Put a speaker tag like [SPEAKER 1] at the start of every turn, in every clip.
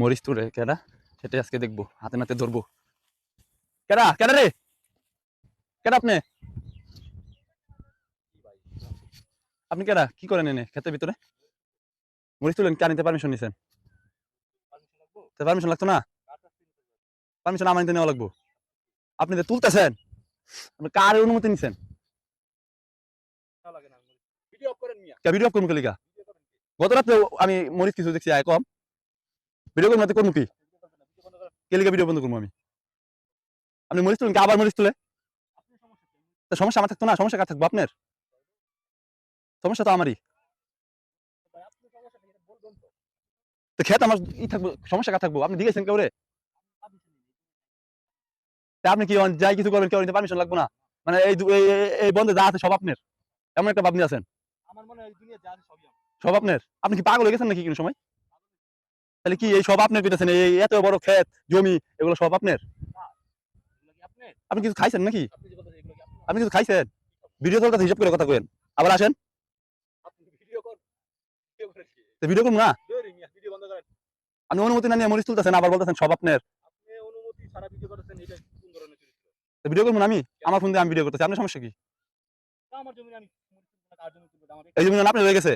[SPEAKER 1] মরিচ তুলে কেডা? সেটাই আজকে দেখব হাতে নাতে ধরবো। কেডা? কেডা রে? কেডা আপনি? আপনি কেডা? কি করেন এনে ক্ষেতের ভিতরে? মরিচ তুলেন কে নিতে পারমিশন নিছেন? পারমিশন লাগতো না? পারমিশন আমার নিতে নেওয়া লাগবো। আপনি তো তুলতেছেন আপনি কার অনুমতি নিছেন? ভিডিও অফ করেন কে ভিডিও অফ করুন কেলিকা গত রাত্রে আমি মরিচ কিছু দেখছি আয় কম। ভিডিও করুন করব কি? কেলিকা ভিডিও বন্ধ করব আমি? আপনি মরিচ তুলেন কে? আবার মরিচ তুলে? তা সমস্যা আমার থাকতো না সমস্যা কার থাকব আপনার? সমস্যা তো আমারই। তো খেত আমার ই থাকব সমস্যা কার থাকব? আপনি দিয়েছেন কেউ রে আপনি কি যাই কিছু করবেন কেউ নিতে পারমিশন লাগবো না? মানে এই এই- বন্ধে যা আছে সব আপনার। এমন একটা ভাবনি আছেন। সব আপনার? আপনি কি পাগল হয়ে গেছেন নাকি কোনো সময়? তাহলে কি এই সব আপনার কইতেছেন এই এত বড় ক্ষেত জমি এগুলো সব আপনার? আপনি কিছু খাইছেন নাকি
[SPEAKER 2] আপনি?
[SPEAKER 1] আপনি কিছু খাইছেন ভিডিও চলতে হিসাব করে কথা কইেন আবার আসেন
[SPEAKER 2] ভিডিও কর ভিডিও করেন কি?
[SPEAKER 1] তো ভিডিও করুন না। আপনি অনুমতি না নিয়ে মরিচ তুলতেছেন আবার বলতেছেন সব আপনার
[SPEAKER 2] আপনি ভিডিও কোন
[SPEAKER 1] করুন আমি আমার ফোন দিয়ে আমি ভিডিও করতেছি আপনার সমস্যা কি এই জমি আপনার হয়ে গেছে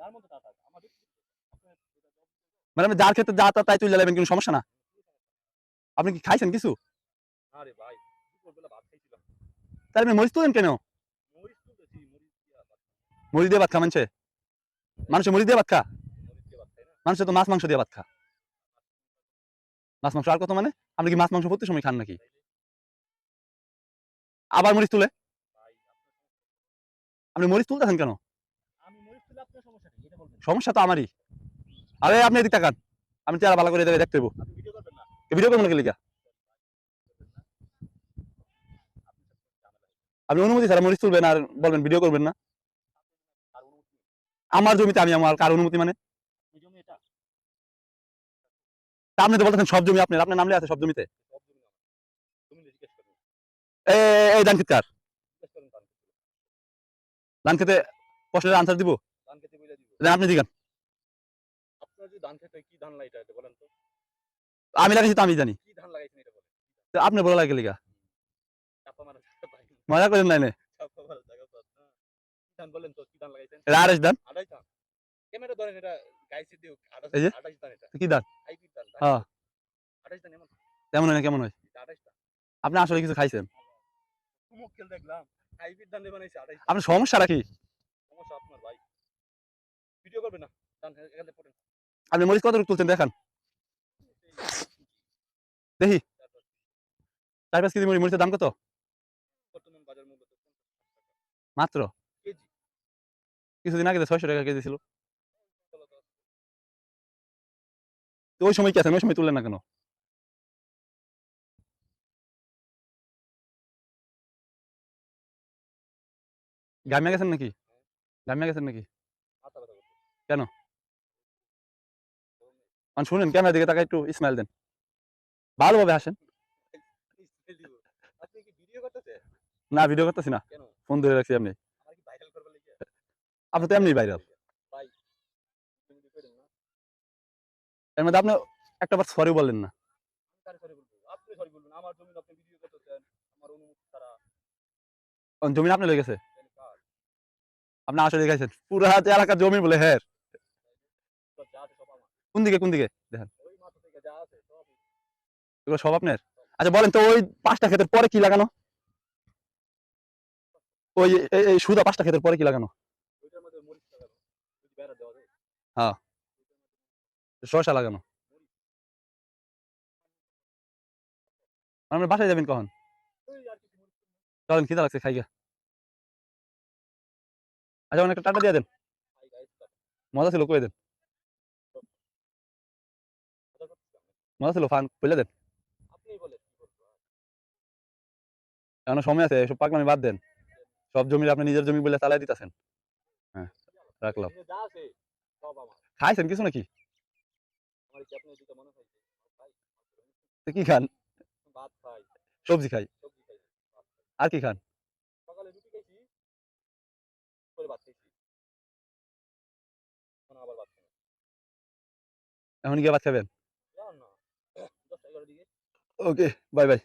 [SPEAKER 2] যার মধ্যে তা থাক, আমার ব্যক্তিগত। আপনার এটা জব-
[SPEAKER 1] মানে আপনি যার ক্ষেত্রে যা তা তাই তুলে যাবেন কোনো সমস্যা না। আপনি কি খাইছেন কিছু। তাহলে আপনি মরিচ তুলেন কেন?
[SPEAKER 2] মরিচ দিয়া ভাত,
[SPEAKER 1] খা মানছে? মানুষের মরিচ দিয়ে ভাত খা? মানুষের তো মাছ মাংস দিয়ে ভাত খা। মাছ মাংস আর কত মানে? আপনি কি মাছ মাংস প্রতি সময় খান নাকি? আবার মরিচ তুলে। আপনি মরিচ তুলতেছেন কেন।
[SPEAKER 2] সমস্যা
[SPEAKER 1] তো আমারই। আরে আপনি এদিক তাকান। আমি চেহারা ভালো করে দেবে দেখতে দেবো
[SPEAKER 2] ভিডিও করবেন না।
[SPEAKER 1] করব নাকি লিখা? আপনি অনুমতি ছাড়া মরিচ তুলবেন আর বলবেন ভিডিও করবেন না। আমার জমিতে আমি আমার কার অনুমতি মানে? আপনি তো বলতেছেন সব জমি আপনার আপনার নামলে আছে সব জমিতে। এই ধান কার?
[SPEAKER 2] ধান খেতে।
[SPEAKER 1] প্রশ্নের আনসার দিব। আপনি দিগান।
[SPEAKER 2] ধান খেতে কি ধান লাগাইটা এটা বলেন তো?
[SPEAKER 1] আমি লাগাইছি তো আমি জানি।
[SPEAKER 2] কি ধান লাগাইছেন এটা বলেন?
[SPEAKER 1] তো আপনি বলা লাগে লিগা।
[SPEAKER 2] চাপা মারা।
[SPEAKER 1] মজা করেন নাই
[SPEAKER 2] চাপা মারা জায়গা পান ধান বলেন তো কি ধান লাগাইছেন?
[SPEAKER 1] ধান।
[SPEAKER 2] ক্যামেরা ধরেন এটা গাইছে দিও ধান এটা।
[SPEAKER 1] কি ধান?
[SPEAKER 2] ধান
[SPEAKER 1] হ্যাঁ।
[SPEAKER 2] ধান এমন?
[SPEAKER 1] কেমন হয় না কেমন হয়?
[SPEAKER 2] ধান।
[SPEAKER 1] আপনি আসলে কিছু খাইছেন?
[SPEAKER 2] দেখলাম। হাইব্রিড ধান দিয়ে বানাইছে আড়াই
[SPEAKER 1] আপনার সমস্যা রাখি
[SPEAKER 2] সমস্যা আপনার ভাই। ভিডিও করবে না? ধান এখান পড়েন।
[SPEAKER 1] আপনি মরিচ কত তুলছেন দেখান। দেখি। চার পাঁচ কেজি মরিচ মরিচের দাম কত?
[SPEAKER 2] বর্তমান বাজার মূল্য তো 50 টাকা
[SPEAKER 1] মাত্র কিছুদিন আগে ছয়শো টাকা কেজি ছিল।
[SPEAKER 2] তো।
[SPEAKER 1] ওই সময় কি আছেন ওই সময় তুললেন না কেন? গামিয়া গেছেন নাকি? গামিয়া গেছেন নাকি?
[SPEAKER 2] করছে।
[SPEAKER 1] মানে শুনেন ক্যামেরা দিকে তাকে একটু স্মাইল দেন। ভালোভাবে হাসেন। না ভিডিও করতেছি না। ফোন ধরে রাখছি আপনি। আপনি তো এমনি ভাইরাল এর মধ্যে আপনি একটা বার সরি বললেন না।
[SPEAKER 2] জমি আপনি
[SPEAKER 1] জমি আপনি আসলে পুরো হাতে এলাকার জমি বলে হ্যাঁ
[SPEAKER 2] সব যা আছে সব আমার
[SPEAKER 1] কোন দিকে কোন দিকে? দেখেন। এগুলো সব আপনার? আচ্ছা বলেন তো ওই পাঁচটা ক্ষেতের পরে কি লাগানো? ওই এই- সুদা পাঁচটা ক্ষেতের পরে কি লাগানো?
[SPEAKER 2] ওইটার মধ্যে লাগানো।
[SPEAKER 1] আমরা বাসায় যাবেন কখন? চলেন খিদা লাগছে খাই গা আচ্ছা অনেকটা টাটা দিয়ে দেন। মজা ছিল কয়ে দেন? মজা ছিল ফান বলে দেন এখনও সময় আছে? সব পাকনামি বাদ দেন। সব জমি আপনি নিজের জমি বলে চালাই দিতেছেন। হ্যাঁ রাখলাম। খাইছেন কিছু নাকি?
[SPEAKER 2] কি
[SPEAKER 1] খান? সবজি খাই। আর কি খান? এখন গিয়ে ভাত খাবেন? Okay bye bye